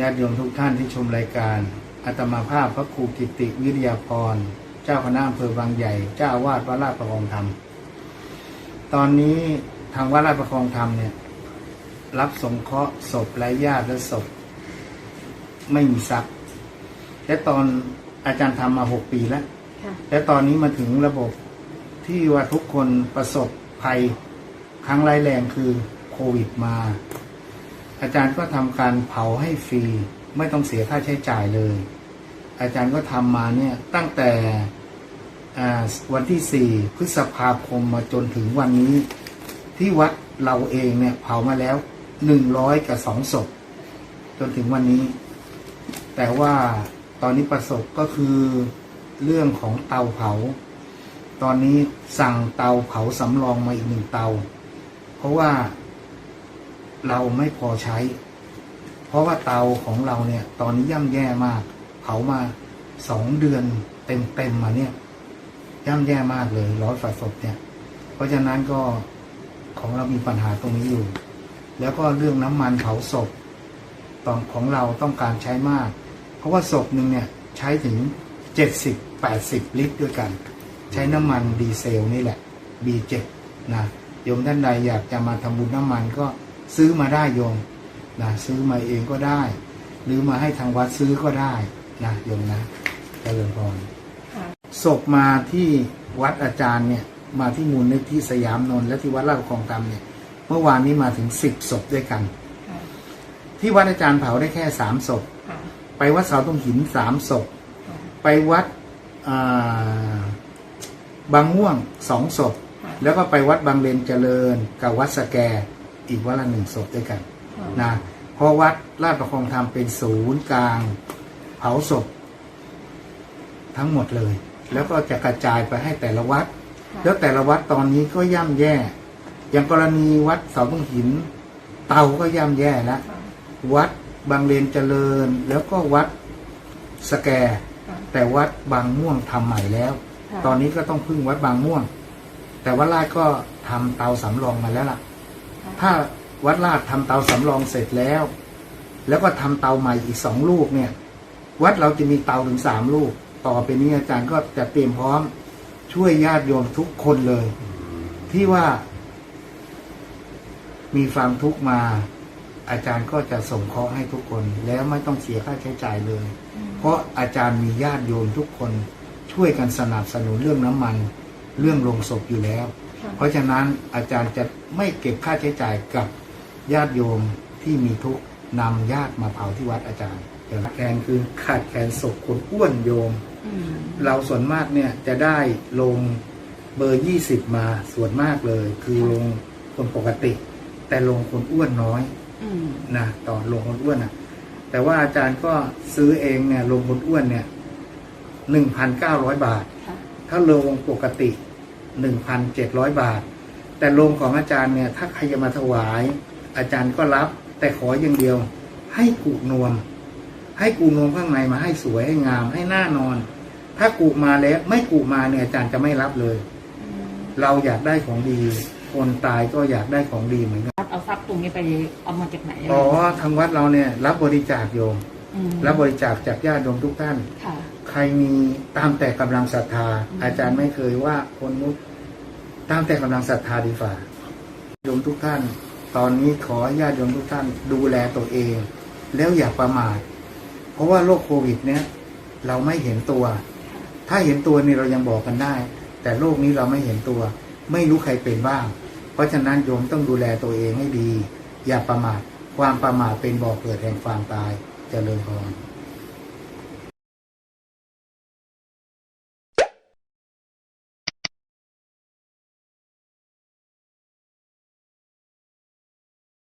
ญาติโยมทุกท่านที่ชมรายการอาตมาภาพพระครูกิติวิทยาพร เจ้าคณะอำเภอบางใหญ่ เจ้าอาวาสวัดราชประคองธรรม ตอนนี้ทางวัดราชประคองธรรมเนี่ย รับสงเคราะห์ศพไร้ญาติและศพ ไม่มีทรัพย์และตอนอาจารย์ทำมาหกปีแล้วค่ะและตอนนี้มาถึงระบบที่ว่าทุกคนประสบภัยครั้งร้ายแรงคือโควิดมา อาจารย์ก็ทำการเผาให้ฟรี ไม่ต้องเสียค่าใช้จ่ายเลย อาจารย์ก็ทำมาเนี่ยตั้งแต่วันที่ 4 พฤษภาคมมาจนถึงวันนี้ ที่วัดเราเองเนี่ยเผามาแล้ว 100 กับสองศพ จนถึงวันนี้ แต่ว่าตอนนี้ประสบก็คือเรื่องของเตาเผา ตอนนี้สั่งเตาเผาสำรองมาอีกหนึ่งเตา เพราะว่า เราไม่พอใช้ เพราะว่าเตาของเราเนี่ย ตอนนี้ย่ำแย่มาก เผามาสองเดือนเต็มๆมาเนี่ย ย่ำแย่มากเลยร้อยฝาศพเนี่ย เพราะฉะนั้นก็ของเรามีปัญหาตรงนี้อยู่ แล้วก็เรื่องน้ำมันเผาศพตอนของเราต้องการใช้มาก เพราะว่าศพหนึ่งเนี่ยใช้ถึง70 80ลิตรด้วยกัน ใช้น้ำมันดีเซลนี่แหละ B7 นะโยมท่านใดอยากจะมาทำบุญน้ำมันก็ ซื้อมาได้โยมนะซื้อมาเองก็ได้ หรือมาให้ทางวัดซื้อก็ได้นะโยมนะเจริญพรค่ะศพมาที่วัดอาจารย์เนี่ยมาที่มูลนิธิสยามนนท์และที่วัดราชคลองธรรมเนี่ย เมื่อวานนี้มาถึงสิบศพด้วยกันค่ะที่วัดอาจารย์เผาได้แค่สามศพค่ะไปวัดเสาตรงหินสามศพค่ะไปวัดอ่าบางม่วงสองศพค่ะแล้วก็ไปวัดบางเลนเจริญกับวัดสแก อีกวัดละหนึ่งศพด้วยกันนะเพราะวัดราชประคองธรรมเป็นศูนย์กลางเผาศพ ทั้งหมดเลย แล้วก็จะกระจายไปให้แต่ละวัด แล้วแต่ละวัดตอนนี้ก็ย่ำแย่ อย่างกรณีวัดเสาตรงหิน เตาก็ย่ำแย่แล้วค่ะวัดบางเลนเจริญ แล้วก็วัดสแกค่ะแต่วัดบางม่วงทำใหม่แล้วค่ะตอนนี้ก็ต้องพึ่งวัดบางม่วง แต่วัดลาดก็ทำเตาสำรองมาแล้วล่ะ ถ้าวัดลาดทำเตาสำรองเสร็จแล้ว แล้วก็ทำเตาใหม่อีกสองลูกเนี่ย วัดเราจะมีเตาถึงสามลูก ต่อไปนี้อาจารย์ก็จะเตรียมพร้อมช่วยญาติโยมทุกคนเลย ที่ว่า มีความทุกข์มา อาจารย์ก็จะส่งเคราะห์ให้ทุกคน แล้วไม่ต้องเสียค่าใช้จ่ายเลย เพราะอาจารย์มีญาติโยมทุกคน ช่วยกันสนับสนุนเรื่องน้ำมัน เรื่องโลงศพอยู่แล้ว เพราะฉะนั้นอาจารย์จะไม่เก็บค่าใช้จ่ายกับญาติโยมที่มีทุกข์นำญาติมาเผาที่วัดอาจารย์ขาดแคลนคือขาดแคลนศพคนอ้วนโยมอืมเราส่วนมากเนี่ยจะได้ลงเบอร์ยี่สิบมาส่วนมากเลย คือลงคนปกติ แต่ลงคนอ้วนน้อยอืมนะต่อลงคนอ้วนอะแต่ว่าอาจารย์ก็ซื้อเองเนี่ยลงคนอ้วนเนี่ยหนึ่งพันเก้าร้อยบาทค่ะถ้าลงปกติ หนึ่งพันเจ็ดร้อยบาท แต่ลงของอาจารย์เนี่ยถ้าใครจะมาถวาย อาจารย์ก็รับ แต่ขออย่างเดียว ให้กุนวม ให้กุนวมข้างในมาให้สวยให้งามให้หน้านอน ถ้ากุมาแล้วไม่กุมาเนี่ยอาจารย์จะไม่รับเลยอืมเราอยากได้ของดี คนตายก็อยากได้ของดีเหมือนกันวัดเอาทรัพย์ตรงนี้ไปเอามาจากไหนะอ๋อทางวัดเราเนี่ย รับบริจาคโยมมรับบริจาคจากญาติโยมทุกท่านค่ะ ใครมีตามแต่กำลังศรัทธา อาจารย์ไม่เคยว่าคนนู้นตามแต่กำลังศรัทธาดีฝ่าโยมทุกท่าน ตอนนี้ขอญาติโยมทุกท่าน ดูแลตัวเอง แล้วอย่าประมาทเพราะว่าโรคโควิด เนี่ยเราไม่เห็นตัว ถ้าเห็นตัวนี่เรายังบอกกันได้ แต่โรคนี้เราไม่เห็นตัว ไม่รู้ใครเป็นบ้าง เพราะฉะนั้นโยมต้องดูแลตัวเองให้ดี อย่าประมาทความประมาทเป็นบ่อเกิดแห่งความตายเจริญพร